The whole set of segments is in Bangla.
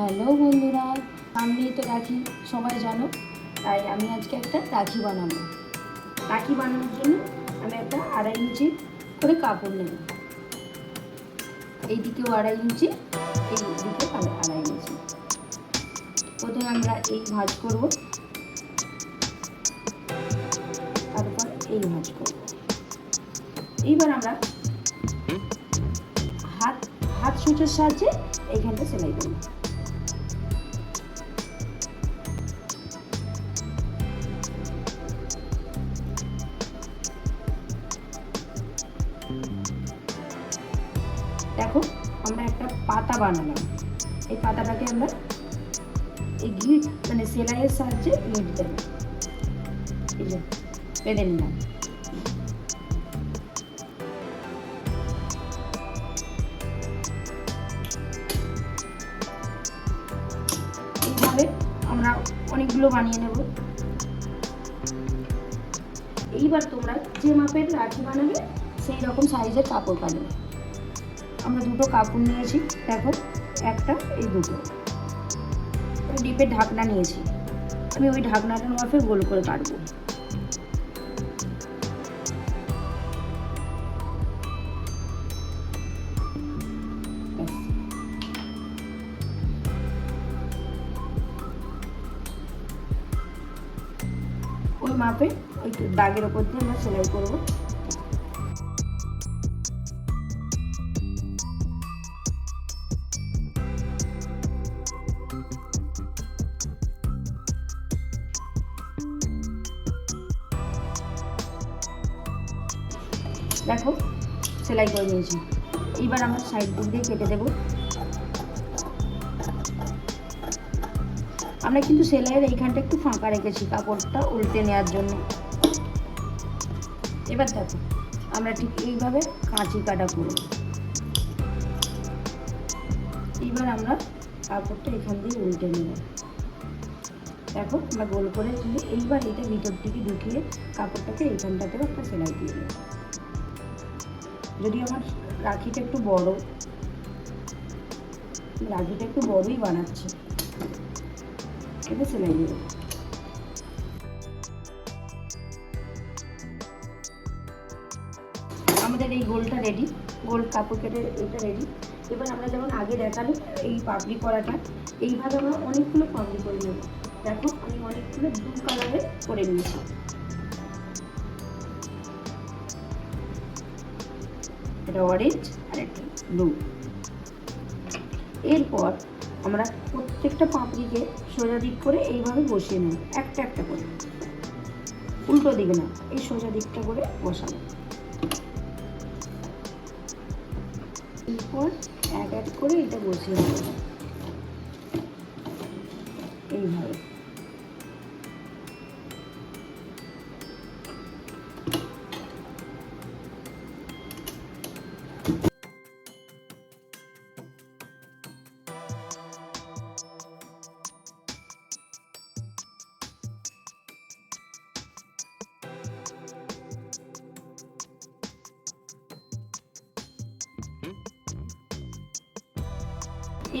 হ্যালো বন্ধুরা সামনেই তো রাখি সবাই জানো তাই আমি আজকে একটা রাখি বানাবো। রাখি বানানোর জন্য আমি একটা আড়াই ইঞ্চি করে কাপড় নেব। এই দিকেও আড়াই ইঞ্চি এই দিকে আড়াই ইঞ্চি। প্রথমে আমরা এই ভাঁজ করব তারপর এই ভাঁজ করব। এইবার আমরা হাত হাত সুচের সাহায্যে এইখানটা সেলাই করব। পাতা বানালাম। এই পাতাটাকে আমরা এই গিট মানে সেলাইয়ের সাহায্যে গিট দেবো। এই যে, বেঁধে নিলাম। এইভাবে আমরা অনেকগুলো বানিয়ে নেব। এইবার তোমরা যে মাপের রাখি বানাবে, সেই রকম সাইজের কাপড় পাবে। আমরা দুটো কাপড় নিয়েছি, দেখো, একটা, এই দুটো। ডিপের ঢাকনা নিয়েছি। আমি ওই ঢাকনাটার মাপে গোল করে কাটবো। ওই মাপে ওই দাগের ওপর দিয়ে আমরা সেলাই করব। দেখো, সেলাই করে নিয়েছি। এইবার আমরা সাইড দিক দিয়ে কেটে দেবো। আমরা কিন্তু সেলাইয়ের এইখানটা একটু ফাঁকা রেখেছি কাপড়টা উল্টে নেওয়ার জন্য। এবার দেখো, আমরা ঠিক এইভাবে কাঁচি কাটা করব। এইবার আমরা কাপড়টা এখান দিয়ে উল্টে নেব। দেখো, আমরা গোল করে এইবার এটা ভিতর থেকে ঢুকিয়ে কাপড়টাকে এইখানটাতেও একটা সেলাই দিয়ে দেবো। যদি আমার রাখিটা একটু বড়। রাখিটা একটু বড়ই বানাচ্ছি। আমাদের এই গোলটা রেডি গোল কাপড় কেটে এটা রেডি এবার আমরা যেমন আগে দেখাল এই পাপড়ি করাটা, এইভাবে আমরা অনেকগুলো পাপড়ি করে নেব। দেখো, আমি অনেকগুলো দু কালারে করে নিয়েছি। এটা অরেঞ্জ আর একটা ব্লু এরপর আমরা প্রত্যেকটা পাপড়িকে সোজা দিক করে এইভাবে বসিয়ে নেব, একটা একটা করে। উল্টো দিকে না, এই সোজা দিকটা করে বসাবো। এরপর এক এক করে এটা বসিয়ে নেব। এইভাবে।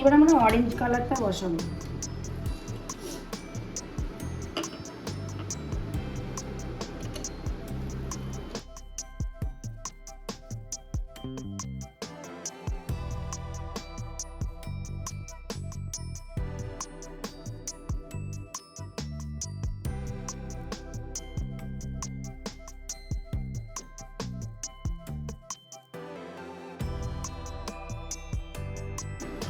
এবার আমরা অরেঞ্জ কালারটা বসাবো।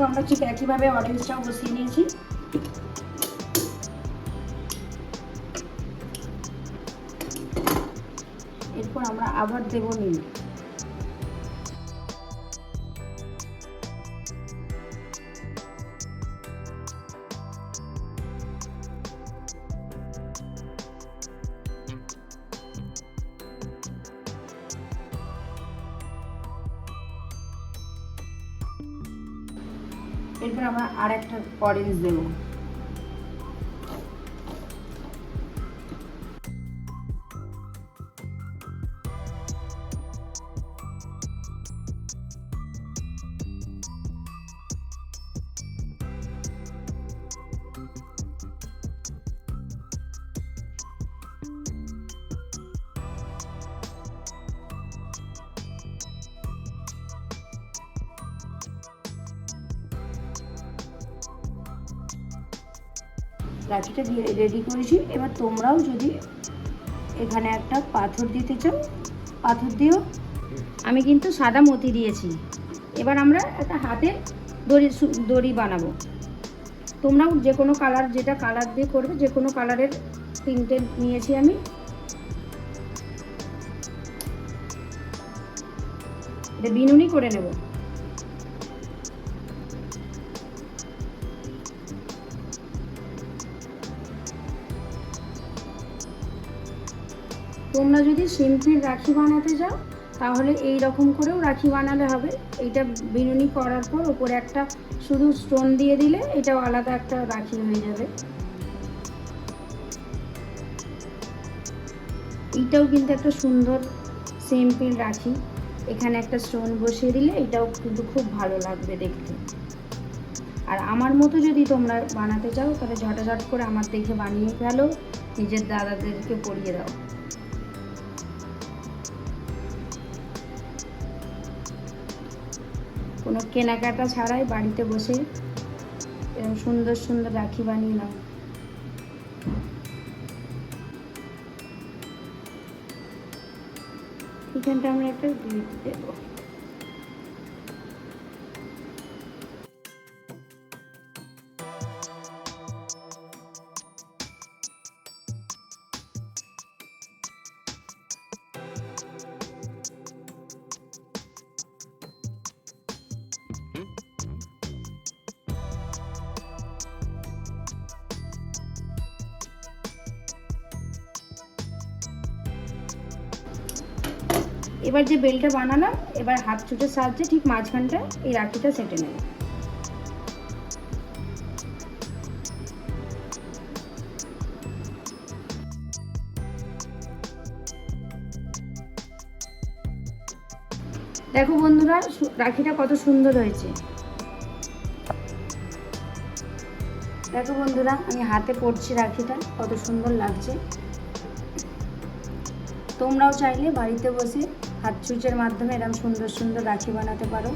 তো আমরা ঠিক একইভাবে অরেঞ্জটাও বসিয়ে নিয়েছি। এরপর আমরা আবার দেব নীল এরপর আমরা আর একটা অরেঞ্জ দেবো। রাখিটা দিয়ে রেডি করেছি। এবার তোমরাও যদি এখানে একটা পাথর দিতে চাও, পাথর দিও। আমি কিন্তু সাদা মতি দিয়েছি। এবার আমরা একটা হাতের দড়ি দড়ি বানাবো। তোমরাও যে কোনো কালার যেটা কালার দিয়ে করবে, যে কোনো কালারের তিনটে নিয়েছি আমি। এটা বিনুনি করে নেব। তোমরা যদি সিম্পল রাখি বানাতে যাও, তাহলে এই রকম করেও রাখি বানালে হবে। এইটা বিনুনি করার পর ওপরে একটা শুধু স্টোন দিয়ে দিলে এটাও আলাদা একটা রাখি হয়ে যাবে। এইটাও কিন্তু একটা সুন্দর সিম্পল রাখি। এখানে একটা স্টোন বসিয়ে দিলে এটাও কিন্তু খুব ভালো লাগবে দেখতে। আর আমার মতো যদি তোমরা বানাতে চাও, তাহলে ঝটাঝট করে আমার দেখে বানিয়ে ফেলো, নিজের দাদাদেরকে পরিয়ে দাও। কোনো কেনাকাটা ছাড়াই বাড়িতে বসে সুন্দর সুন্দর রাখি বানিয়ে নাও। এখানটা আমরা একটা দিয়ে দেবো এবার যে বেলটা বানালাম, এবার হাত চুটের সাহায্যে ঠিক মাঝখানটা এই রাখিটা সেটে নেব। দেখো বন্ধুরা রাখিটা কত সুন্দর হয়েছে। দেখো বন্ধুরা, আমি হাতে পড়ছি রাখিটা, কত সুন্দর লাগছে। তোমরাও চাইলে বাড়িতে বসে হাত সুইচের মাধ্যমে এরকম সুন্দর সুন্দর রাখি বানাতে পারো।